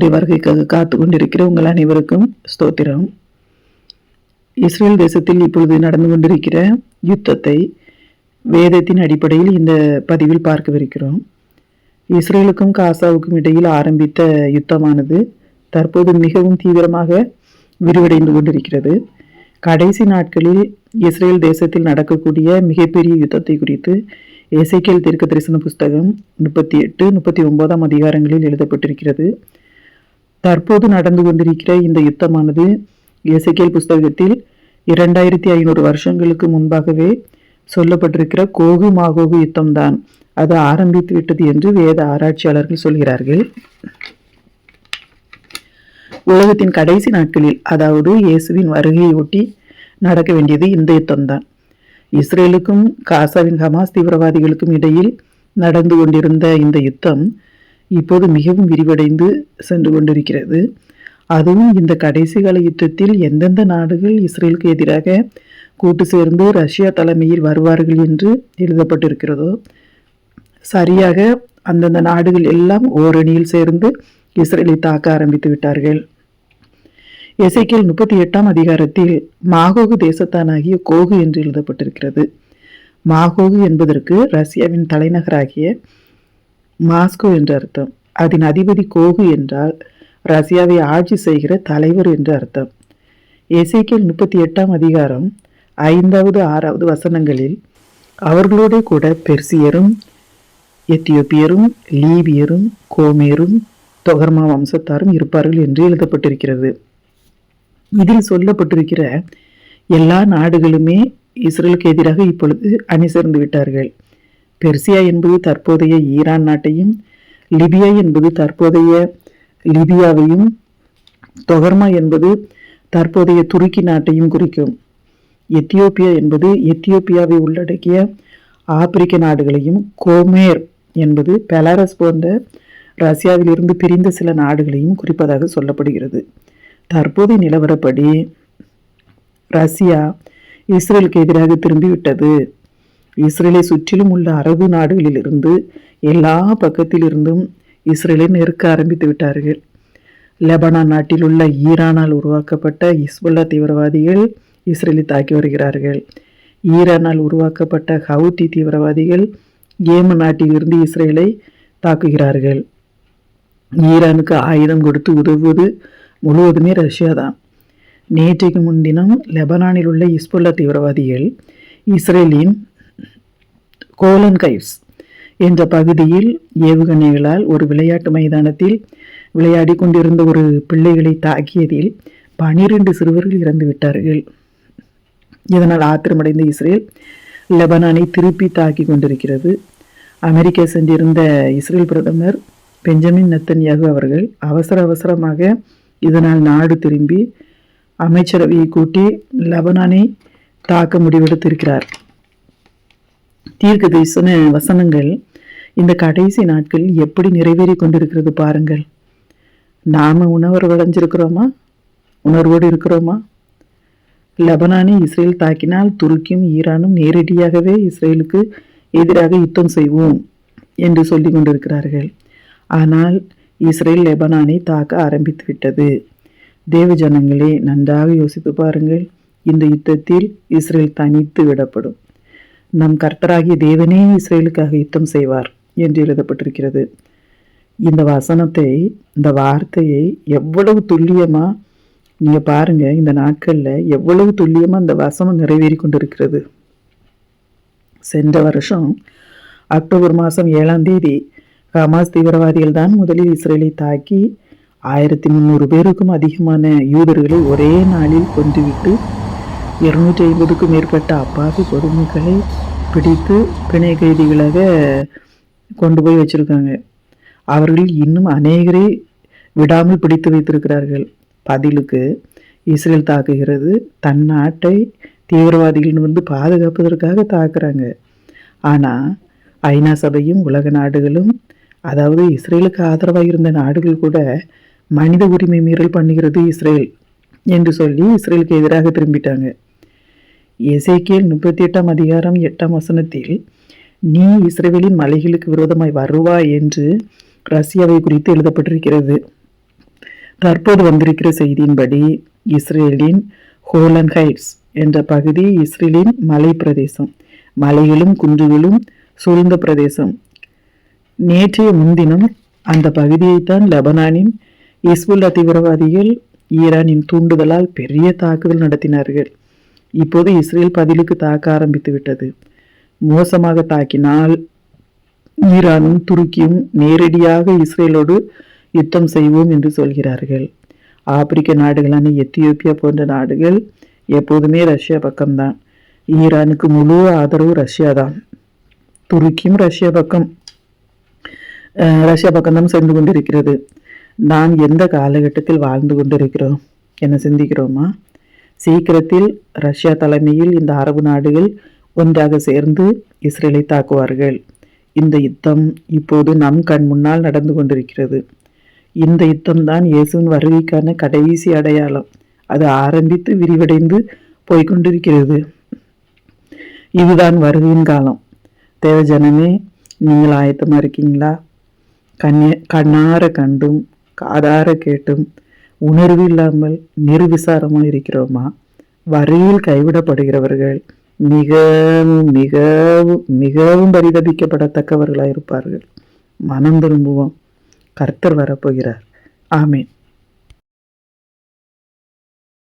கர்த்தருடைய வருகைக்காக காத்து கொண்டிருக்கிற உங்கள் அனைவருக்கும் ஸ்தோத்திரம். இஸ்ரேல் தேசத்தில் இப்பொழுது நடந்து கொண்டிருக்கிற யுத்தத்தை வேதத்தின் அடிப்படையில் இந்த பதிவில் பார்க்கவிருக்கிறோம். இஸ்ரேலுக்கும் காசாவுக்கும் இடையில் ஆரம்பித்த யுத்தமானது தற்போது மிகவும் தீவிரமாக விரிவடைந்து கொண்டிருக்கிறது. கடைசி நாட்களில் இஸ்ரேல் தேசத்தில் நடக்கக்கூடிய மிகப்பெரிய யுத்தத்தை குறித்து எசைக்கேல் தீர்க்க தரிசன புஸ்தகம் முப்பத்தி எட்டு முப்பத்தி ஒன்பதாம் அதிகாரங்களில் எழுதப்பட்டிருக்கிறது. தற்போது நடந்து கொண்டிருக்கிற இந்த யுத்தமானது எசைக்கேல் புஸ்தகத்தில் இரண்டாயிரத்தி ஐநூறு வருஷங்களுக்கு முன்பாகவே சொல்லப்பட்டிருக்கிற கோகு மாகோகு யுத்தம்தான். அது ஆரம்பித்து விட்டது என்று வேத ஆராய்ச்சியாளர்கள் சொல்கிறார்கள். உலகத்தின் கடைசி நாட்களில் அதாவது இயேசுவின் வருகையை ஒட்டி நடக்க வேண்டியது இந்த யுத்தம்தான். இஸ்ரேலுக்கும் காசாவின் ஹமாஸ் தீவிரவாதிகளுக்கும் இடையில் நடந்து கொண்டிருந்த இந்த யுத்தம் இப்போது மிகவும் விரிவடைந்து சென்று கொண்டிருக்கிறது. அதுவும் இந்த கடைசி கால யுத்தத்தில் எந்தெந்த நாடுகள் இஸ்ரேலுக்கு எதிராக கூட்டு சேர்ந்து ரஷ்யா தலைமையில் வருவார்கள் என்று எழுதப்பட்டிருக்கிறதோ சரியாக அந்தந்த நாடுகள் எல்லாம் ஓரணியில் சேர்ந்து இஸ்ரேலை தாக்க ஆரம்பித்து விட்டார்கள். எசைக்கியல் முப்பத்தி எட்டாம் அதிகாரத்தில் மாகோகு தேசத்தானாகிய கோகு என்று எழுதப்பட்டிருக்கிறது. மாகோகு என்பதற்கு ரஷ்யாவின் தலைநகராகிய மாஸ்கோ என்று அர்த்தம். அதன் அதிபதி கோகு என்றால் ரஷ்யாவை ஆட்சி செய்கிற தலைவர் என்று அர்த்தம். எசைக்கல் முப்பத்தி எட்டாம் அதிகாரம் ஐந்தாவது ஆறாவது வசனங்களில் அவர்களோட கூட பெர்சியரும் எத்தியோப்பியரும் லீபியரும் கோமேரும் தொகர்மா வம்சத்தாரும் இருப்பார்கள் என்று எழுதப்பட்டிருக்கிறது. இதில் சொல்லப்பட்டிருக்கிற எல்லா நாடுகளுமே இஸ்ரேலுக்கு எதிராக இப்பொழுது அணி சேர்ந்து விட்டார்கள். பெர்சியா என்பது தற்போதைய ஈரான் நாட்டையும் லிபியா என்பது தற்போதைய லிபியாவையும் தொகர்மா என்பது தற்போதைய துருக்கி நாட்டையும் குறிக்கும். எத்தியோப்பியா என்பது எத்தியோப்பியாவை உள்ளடக்கிய ஆப்பிரிக்க நாடுகளையும் கோமேர் என்பது பெலாரஸ் போன்ற ரஷ்யாவிலிருந்து பிரிந்த சில நாடுகளையும் குறிப்பதாக சொல்லப்படுகிறது. தற்போதைய நிலவரப்படி ரஷ்யா இஸ்ரேலுக்கு எதிராக திரும்பிவிட்டது. இஸ்ரேலை சுற்றிலும் உள்ள அரபு நாடுகளிலிருந்து எல்லா பக்கத்திலிருந்தும் இஸ்ரேலை நெருக்க ஆரம்பித்து விட்டார்கள். லெபனான் நாட்டில் உள்ள ஈரானால் உருவாக்கப்பட்ட இஸ்புல்லா தீவிரவாதிகள் இஸ்ரேலை தாக்கி வருகிறார்கள். ஈரானால் உருவாக்கப்பட்ட ஹவுத்தி தீவிரவாதிகள் ஏம நாட்டிலிருந்து இஸ்ரேலை தாக்குகிறார்கள். ஈரானுக்கு ஆயுதம் கொடுத்து உதவுவது முழுவதுமே ரஷ்யா தான் நேற்றைக்கு முன்தினம் லெபனானில் உள்ள இஸ்புல்லா தீவிரவாதிகள் இஸ்ரேலின் கோலன் கைவ்ஸ் என்ற பகுதியில் ஏவுகணைகளால் ஒரு விளையாட்டு மைதானத்தில் விளையாடி கொண்டிருந்த ஒரு பிள்ளைகளை தாக்கியதில் பனிரெண்டு சிறுவர்கள் இறந்து விட்டார்கள். இதனால் ஆத்திரமடைந்த இஸ்ரேல் லெபனானை திருப்பி தாக்கி கொண்டிருக்கிறது. அமெரிக்கா சென்றிருந்த இஸ்ரேல் பிரதமர் பெஞ்சமின் நத்தன்யாகு அவர்கள் அவசர அவசரமாக இதனால் நாடு திரும்பி அமைச்சரவையை கூட்டி லெபனானை தாக்க முடிவெடுத்திருக்கிறார். தீர்க்க தரிசன வசனங்கள் இந்த கடைசி நாட்களில் எப்படி நிறைவேறி கொண்டிருக்கிறது பாருங்கள். நாம உணர்வு அடைஞ்சிருக்கிறோமா உணர்வோடு இருக்கிறோமா? லெபனானை இஸ்ரேல் தாக்கினால் துருக்கியும் ஈரானும் நேரடியாகவே இஸ்ரேலுக்கு எதிராக யுத்தம் செய்வோம் என்று சொல்லி கொண்டிருக்கிறார்கள். ஆனால் இஸ்ரேல் லெபனானை தாக்க ஆரம்பித்து விட்டது. தேவ ஜனங்களே நன்றாக யோசித்து பாருங்கள். இந்த யுத்தத்தில் இஸ்ரேல் தனித்து விடப்படும். நம் கர்த்தராகிய தேவனே இஸ்ரேலுக்காக யுத்தம் செய்வார் என்று எழுதப்பட்டிருக்கிறது. இந்த வசனத்தை இந்த வார்த்தையை எவ்வளவு துல்லியமா நீங்க பாருங்க இந்த நாட்கள்ல எவ்வளவு துல்லியமா இந்த வசனம் நிறைவேறி கொண்டிருக்கிறது. சென்ற வருஷம் அக்டோபர் மாதம் ஏழாம் தேதி ஹமாஸ் தீவிரவாதிகள் தான் முதலில் இஸ்ரேலை தாக்கி ஆயிரத்தி முந்நூறு பேருக்கும் அதிகமான யூதர்களை ஒரே நாளில் கொன்றுவிட்டு இருநூற்றி ஐம்பதுக்கும் மேற்பட்ட அப்பாவி பொதுமக்களை பிடித்து பிணை கைதிகளாக கொண்டு போய் வச்சுருக்காங்க. அவர்கள் இன்னும் அநேகரை விடாமல் பிடித்து வைத்திருக்கிறார்கள். பதிலுக்கு இஸ்ரேல் தாக்குகிறது தன் நாட்டை தீவிரவாதிகள் வந்து பாதுகாப்பதற்காக தாக்குறாங்க. ஆனால் ஐநா சபையும் உலக நாடுகளும் அதாவது இஸ்ரேலுக்கு ஆதரவாக இருந்த நாடுகள் கூட மனித உரிமை மீறல் பண்ணுகிறது இஸ்ரேல் என்று சொல்லி இஸ்ரேலுக்கு எதிராக திரும்பிட்டாங்க. எசேக்கியல் முப்பத்தி எட்டாம் அதிகாரம் எட்டாம் வசனத்தில் நீ இஸ்ரேலின் மலைகளுக்கு விரோதமாய் வருவாய் என்று ரஷ்யாவை குறித்து எழுதப்பட்டிருக்கிறது. தற்போது வந்திருக்கிற செய்தியின்படி இஸ்ரேலின் ஹோலன் ஹைட்ஸ் என்ற பகுதி இஸ்ரேலின் மலை பிரதேசம் மலைகளும் குன்றுகளும் சூழ்ந்த பிரதேசம். நேற்றைய முன்தினம் அந்த பகுதியைத்தான் லெபனானின் இஸ்புல்லா தீவிரவாதிகள் ஈரானின் தூண்டுதலால் பெரிய தாக்குதல் நடத்தினார்கள். இப்போது இஸ்ரேல் பதிலுக்கு தாக்க ஆரம்பித்து விட்டது. மோசமாக தாக்கினால் ஈரானும் துருக்கியும் நேரடியாக இஸ்ரேலோடு யுத்தம் செய்வோம் என்று சொல்கிறார்கள். ஆப்பிரிக்க நாடுகளான எத்தியோப்பியா போன்ற நாடுகள் எப்போதுமே ரஷ்யா பக்கம்தான். ஈரானுக்கு முழு ஆதரவு ரஷ்யா தான் துருக்கியும் ரஷ்யா பக்கம் அஹ், ரஷ்யா பக்கம்தான் சென்று கொண்டிருக்கிறது. நாம் எந்த காலகட்டத்தில் வாழ்ந்து கொண்டிருக்கிறோம்? என சிந்திக்கிறோமா? சீக்கிரத்தில் ரஷ்யா தலைமையில் இந்த அரபு நாடுகள் ஒன்றாக சேர்ந்து இஸ்ரேலை தாக்குவார்கள். இந்த யுத்தம் இப்போது நம் கண் முன்னால் நடந்து கொண்டிருக்கிறது. இந்த யுத்தம் தான் இயேசுவின் வருகைக்கான கடைசி அடையாளம். அது ஆரம்பித்து விரிவடைந்து போய்கொண்டிருக்கிறது இதுதான் வருகையின் காலம். தேவஜனமே நீங்கள் ஆயத்தமாக இருக்கீங்களா? கண்ணே கண்ணார கண்டும் காதார கேட்டும் உணர்வு இல்லாமல் நிர்விசாரமாக இருக்கிறோமா? வரியில் கைவிடப்படுகிறவர்கள் மிகவும் மிகவும் மிகவும் பரிதபிக்கப்படத்தக்கவர்களாக இருப்பார்கள் மனம் திரும்புவோம். கர்த்தர் வரப்போகிறார். ஆமீன்.